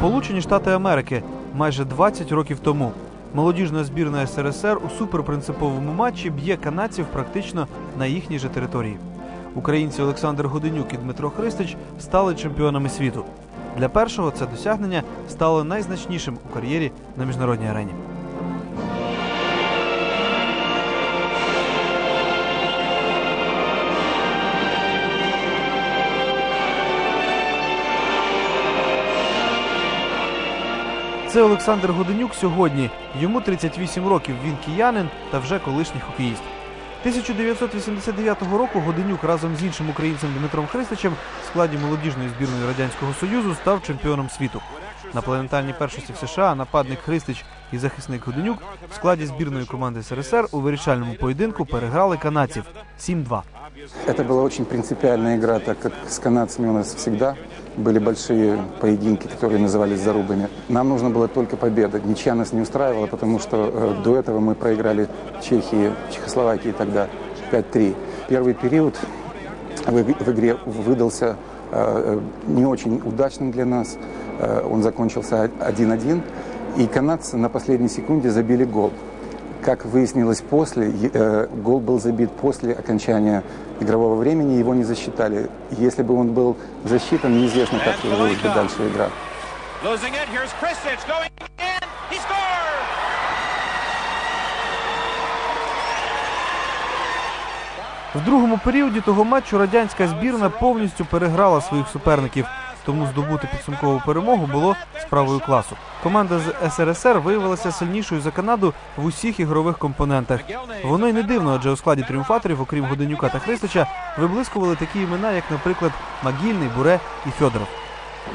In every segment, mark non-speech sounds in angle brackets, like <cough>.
Сполучені Штати Америки майже 20 років тому. Молодіжна збірна СРСР у суперпринциповому матчі б'є канадців практично на їхній же території. Українці Олександр Годенюк і Дмитро Христич стали чемпіонами світу. Для першого це досягнення стало найзначнішим у кар'єрі на міжнародній арені. Це Олександр Годенюк сьогодні. Йому 38 років. Він киянин та вже колишній хокеїст. 1989 року Годенюк разом з іншим українцем Дмитром Христичем в складі молодіжної збірної радянського союзу став чемпіоном світу. На планетарній першості в США нападник Христич і захисник Годенюк в складі збірної команди СРСР у вирішальному поєдинку переграли канадців 7-2. Это была очень принципиальная игра, так как с канадцами у нас всегда были большие поединки, которые назывались зарубами. Нам нужно было только победа. Ничья нас не устраивала, потому что э, до этого мы проиграли Чехии, Чехословакии тогда 5-3. Первый период в, иг- в игре выдался э, не очень удачным для нас. Э, он закончился 1-1. И канадцы на последней секунде забили гол. Как выяснилось после, е- э, гол был забит после окончания игрового времени, его не засчитали. Если бы он был засчитан, неизвестно, как сложилась бы дальше игра. Losing it. Here's Kristich going in. He scored. В другому періоді того матчу радянська збірна повністю переграла своїх суперників. Тому здобути підсумкову перемогу було справою класу. Команда з СРСР виявилася сильнішою за Канаду в усіх ігрових компонентах. Воно й не дивно, адже у складі тріумфаторів, окрім Годенюка та Христича, виблискували такі імена, як, наприклад, Магільний, Буре і Фьодоров.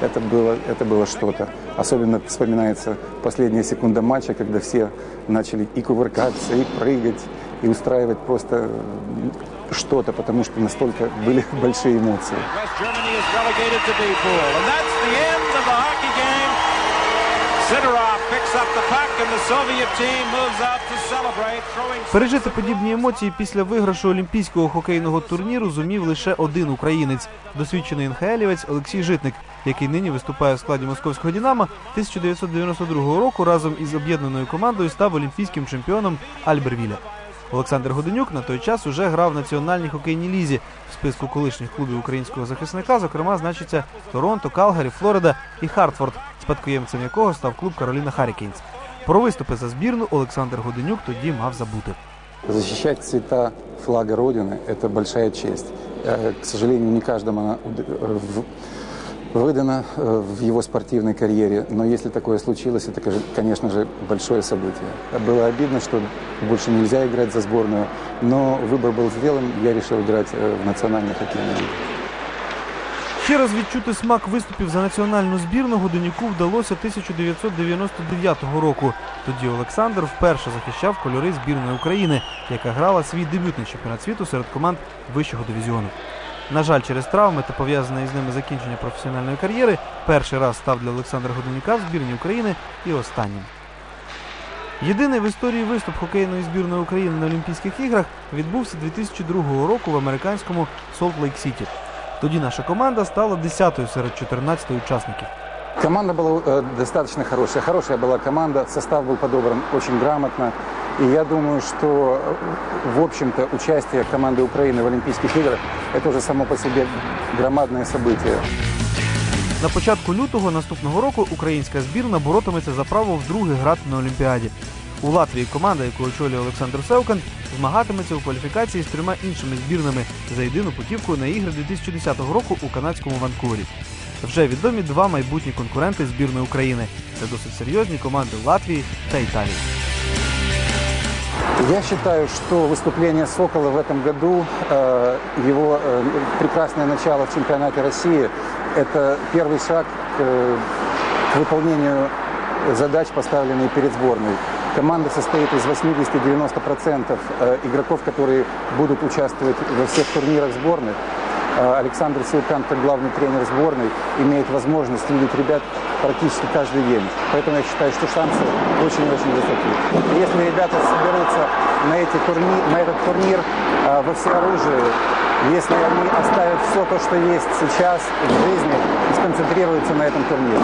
Это было, это было что-то. Особенно вспоминается последняя секунда матча, когда все начали и кувыркаться, и прыгать, и устраивать просто э, что-то, потому что настолько были <laughs> большие эмоции. West Germany is relegated to B pool. And that's the end of the hockey game. Sidorov picks up the puck and the Soviet team moves out to celebrate, throwing Пережити подібні емоції після виграшу олімпійського хокейного турніру зумів лише один українець, досвідчений НХЛівець Олексій Житник, який нині виступає в складі московського Дінамо 1992 року разом із об'єднаною командою став олімпійським чемпіоном Альбервіля. Олександр Годенюк на той час уже грав в національній хокейній лізі. В списку колишніх клубів українського захисника, зокрема, значиться Торонто, Калгарі, Флорида і Хартфорд, спадкоємцем якого став клуб Кароліна Харрікейнс. Про виступи за збірну Олександр Годенюк тоді мав забути. Защищать цвета флага Родины – это большая честь. Э, К сожалению, не каждому она уд- э, в- выдана э, в его спортивной карьере, но если такое случилось, это, кож- конечно же, большое событие. Было обидно, что больше нельзя играть за сборную, но выбор был сделан, я решил играть э, в национальной хоккейной лиге. Ще раз відчути смак виступів за національну збірну Годенюку вдалося 1999 року. Тоді Олександр вперше захищав кольори збірної України, яка грала свій дебютний чемпіонат світу серед команд вищого дивізіону. На жаль, через травми та пов'язане із ними закінчення професіональної кар'єри перший раз став для Олександра Годенюка в збірні України і останнім. Єдиний в історії виступ хокейної збірної України на Олімпійських іграх відбувся 2002 року в американському Солт-Лейк-Сіті. Тоді наша команда стала 10-ю серед 14 учасників. Команда была э, достаточно хорошая. Хорошая была команда, состав был подобран очень грамотно. И я думаю, что, э, в общем-то, участие команды Украины в Олимпийских играх – это уже само по себе громадное событие. На початку лютого наступного року українська збірна боротиметься за право вдруге грати на Олімпіаді. У Латвії команда, яку очолює Олександр Севкан, змагатиметься у кваліфікації з трьома іншими збірними за єдину путівку на ігри 2010 року у канадському Ванкувері. Вже відомі два майбутні конкуренти збірної України. Це досить серйозні команди Латвії та Італії. Я считаю, что выступление Сокола в этом году, э, его э, прекрасное начало в чемпионате России, это первый шаг к, э, к выполнению задач, поставленных перед сборной. Команда состоит из 80-90% э, игроков, которые будут участвовать во всех турнирах сборных. Э, Александр Силкан, как главный тренер сборной, имеет возможность видеть ребят практически каждый день. Поэтому я считаю, что шансы очень-очень высоки. Если ребята соберутся на, эти турни- на этот турнир э, во всеоружии, если они оставят все то, что есть сейчас в жизни, и сконцентрируются на этом турнире.